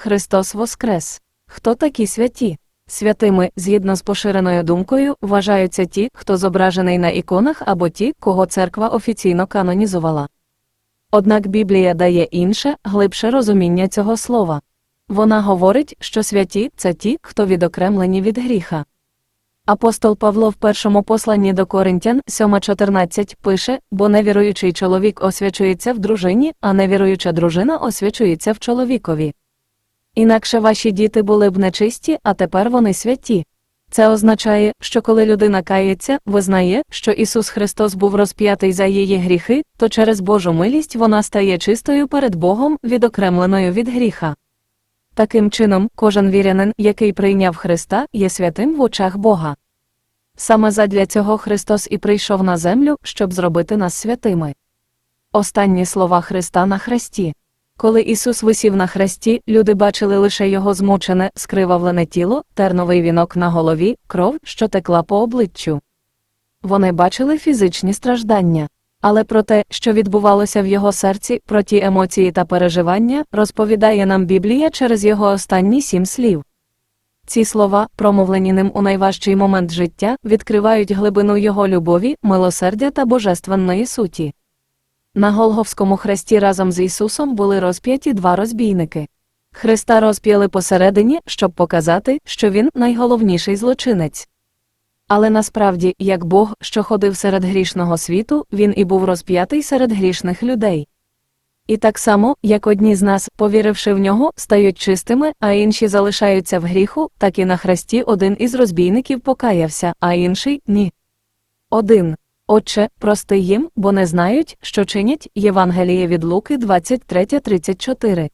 Христос Воскрес. Хто такі святі? Святими, згідно з поширеною думкою, вважаються ті, хто зображений на іконах або ті, кого церква офіційно канонізувала. Однак Біблія дає інше, глибше розуміння цього слова. Вона говорить, що святі це ті, хто відокремлені від гріха. Апостол Павло в першому посланні до Коринтян 7.14 пише, бо невіруючий чоловік освячується в дружині, а невіруюча дружина освячується в чоловікові. Інакше ваші діти були б нечисті, а тепер вони святі. Це означає, що коли людина кається, визнає, що Ісус Христос був розп'ятий за її гріхи, то через Божу милість вона стає чистою перед Богом, відокремленою від гріха. Таким чином, кожен вірянин, який прийняв Христа, є святим в очах Бога. Саме задля цього Христос і прийшов на землю, щоб зробити нас святими. Останні слова Христа на хресті. Коли Ісус висів на хресті, люди бачили лише його змучене, скривавлене тіло, терновий вінок на голові, кров, що текла по обличчю. Вони бачили фізичні страждання. Але про те, що відбувалося в його серці, про ті емоції та переживання, розповідає нам Біблія через його останні сім слів. Ці слова, промовлені ним у найважчий момент життя, відкривають глибину його любові, милосердя та божественної суті. На Голговському хресті разом з Ісусом були розп'яті два розбійники. Христа розп'яли посередині, щоб показати, що він найголовніший злочинець. Але насправді, як Бог, що ходив серед грішного світу, він і був розп'ятий серед грішних людей. І так само, як одні з нас, повіривши в нього, стають чистими, а інші залишаються в гріху, так і на хресті один із розбійників покаявся, а інший ні. Один. Отче, прости їм, бо не знають, що чинять Євангеліє від Луки 23.34.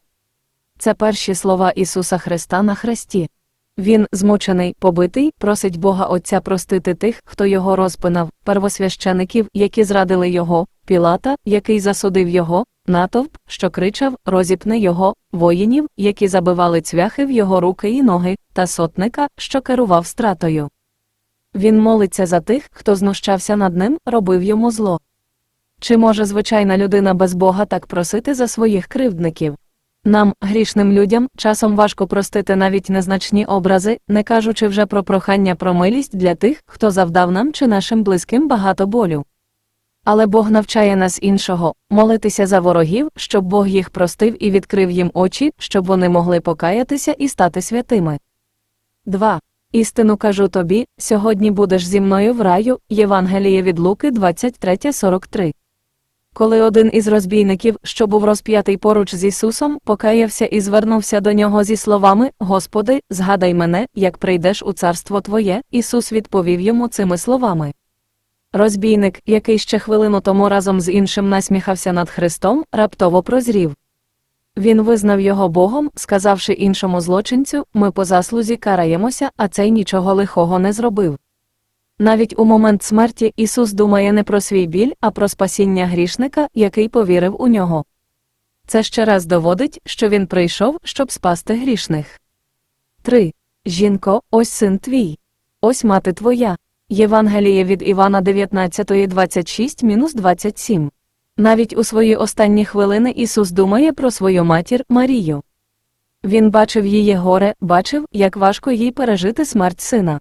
Це перші слова Ісуса Христа на хресті. Він, змучений, побитий, просить Бога Отця простити тих, хто його розпинав, первосвящеників, які зрадили його, Пілата, який засудив його, натовп, що кричав, розіпни його, воїнів, які забивали цвяхи в його руки і ноги, та сотника, що керував стратою. Він молиться за тих, хто знущався над ним, робив йому зло. Чи може звичайна людина без Бога так просити за своїх кривдників? Нам, грішним людям, часом важко простити навіть незначні образи, не кажучи вже про прохання про милість для тих, хто завдав нам чи нашим близьким багато болю. Але Бог навчає нас іншого молитися за ворогів, щоб Бог їх простив і відкрив їм очі, щоб вони могли покаятися і стати святими. 2. Істину кажу тобі, сьогодні будеш зі мною в раю, Євангеліє від Луки 23.43. Коли один із розбійників, що був розп'ятий поруч з Ісусом, покаявся і звернувся до нього зі словами Господи, згадай мене, як прийдеш у царство Твоє, Ісус відповів йому цими словами. Розбійник, який ще хвилину тому разом з іншим насміхався над Христом, раптово прозрів. Він визнав його Богом, сказавши іншому злочинцю ми по заслузі караємося, а цей нічого лихого не зробив. Навіть у момент смерті Ісус думає не про свій біль, а про спасіння грішника, який повірив у нього. Це ще раз доводить, що він прийшов, щоб спасти грішних. 3. Жінко, ось син твій. Ось мати твоя. Євангеліє від Івана 19.26-27. Навіть у свої останні хвилини Ісус думає про свою матір Марію. Він бачив її горе, бачив, як важко їй пережити смерть сина.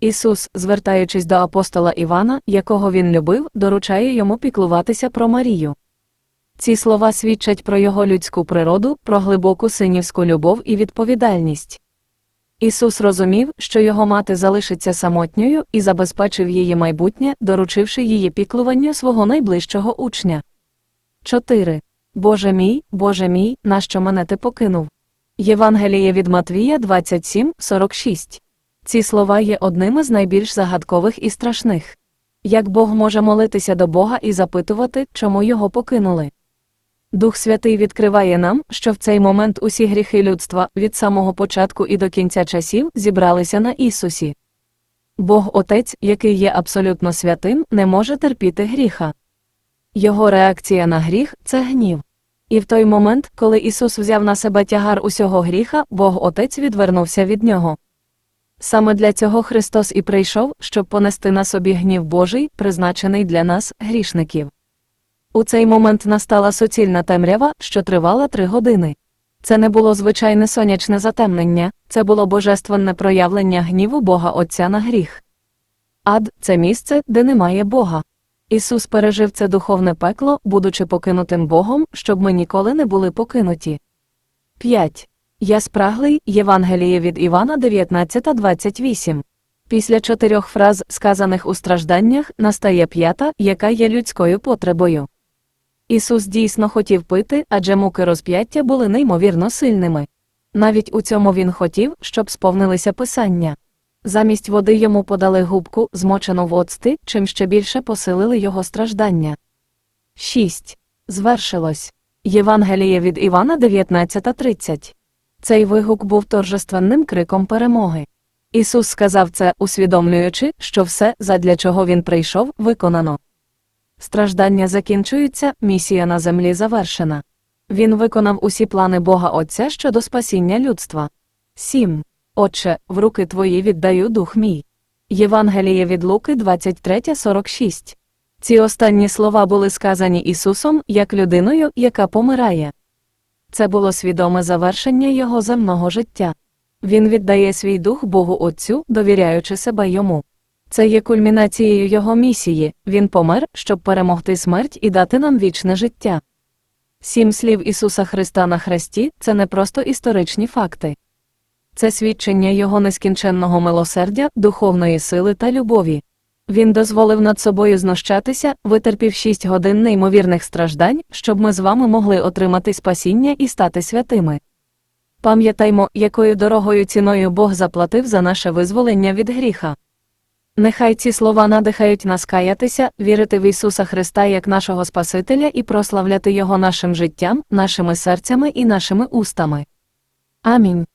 Ісус, звертаючись до апостола Івана, якого він любив, доручає йому піклуватися про Марію. Ці слова свідчать про його людську природу, про глибоку синівську любов і відповідальність. Ісус розумів, що його мати залишиться самотньою і забезпечив її майбутнє, доручивши її піклуванню свого найближчого учня. 4. Боже мій, Боже мій, нащо мене ти покинув? Євангеліє від Матвія 27, 46. Ці слова є одними з найбільш загадкових і страшних. Як Бог може молитися до Бога і запитувати, чому його покинули? Дух Святий відкриває нам, що в цей момент усі гріхи людства від самого початку і до кінця часів зібралися на Ісусі. Бог Отець, який є абсолютно святим, не може терпіти гріха. Його реакція на гріх це гнів. І в той момент, коли Ісус взяв на себе тягар усього гріха, Бог Отець відвернувся від нього. Саме для цього Христос і прийшов, щоб понести на собі гнів Божий, призначений для нас, грішників. У цей момент настала суцільна темрява, що тривала три години. Це не було звичайне сонячне затемнення, це було божественне проявлення гніву Бога Отця на гріх. Ад це місце, де немає Бога. Ісус пережив це духовне пекло, будучи покинутим Богом, щоб ми ніколи не були покинуті. 5. Я спраглий Євангеліє від Івана 19.28. Після чотирьох фраз, сказаних у стражданнях, настає п'ята, яка є людською потребою. Ісус дійсно хотів пити, адже муки розп'яття були неймовірно сильними. Навіть у цьому він хотів, щоб сповнилися писання. Замість води йому подали губку, змочену в оцти, чим ще більше посилили його страждання. 6. Звершилось. Євангеліє від Івана 19.30. Цей вигук був торжественним криком перемоги. Ісус сказав це, усвідомлюючи, що все, задля чого він прийшов, виконано. Страждання закінчуються, місія на землі завершена. Він виконав усі плани Бога Отця щодо спасіння людства. 7. Отче, в руки твої віддаю дух мій. Євангеліє від Луки 23.46. Ці останні слова були сказані Ісусом як людиною, яка помирає. Це було свідоме завершення його земного життя. Він віддає свій дух Богу Отцю, довіряючи себе йому. Це є кульмінацією його місії він помер, щоб перемогти смерть і дати нам вічне життя. Сім слів Ісуса Христа на хресті це не просто історичні факти. Це свідчення Його нескінченного милосердя, духовної сили та любові. Він дозволив над собою знущатися, витерпів шість годин неймовірних страждань, щоб ми з вами могли отримати спасіння і стати святими. Пам'ятаймо, якою дорогою ціною Бог заплатив за наше визволення від гріха. Нехай ці слова надихають нас каятися, вірити в Ісуса Христа як нашого Спасителя і прославляти Його нашим життям, нашими серцями і нашими устами. Амінь.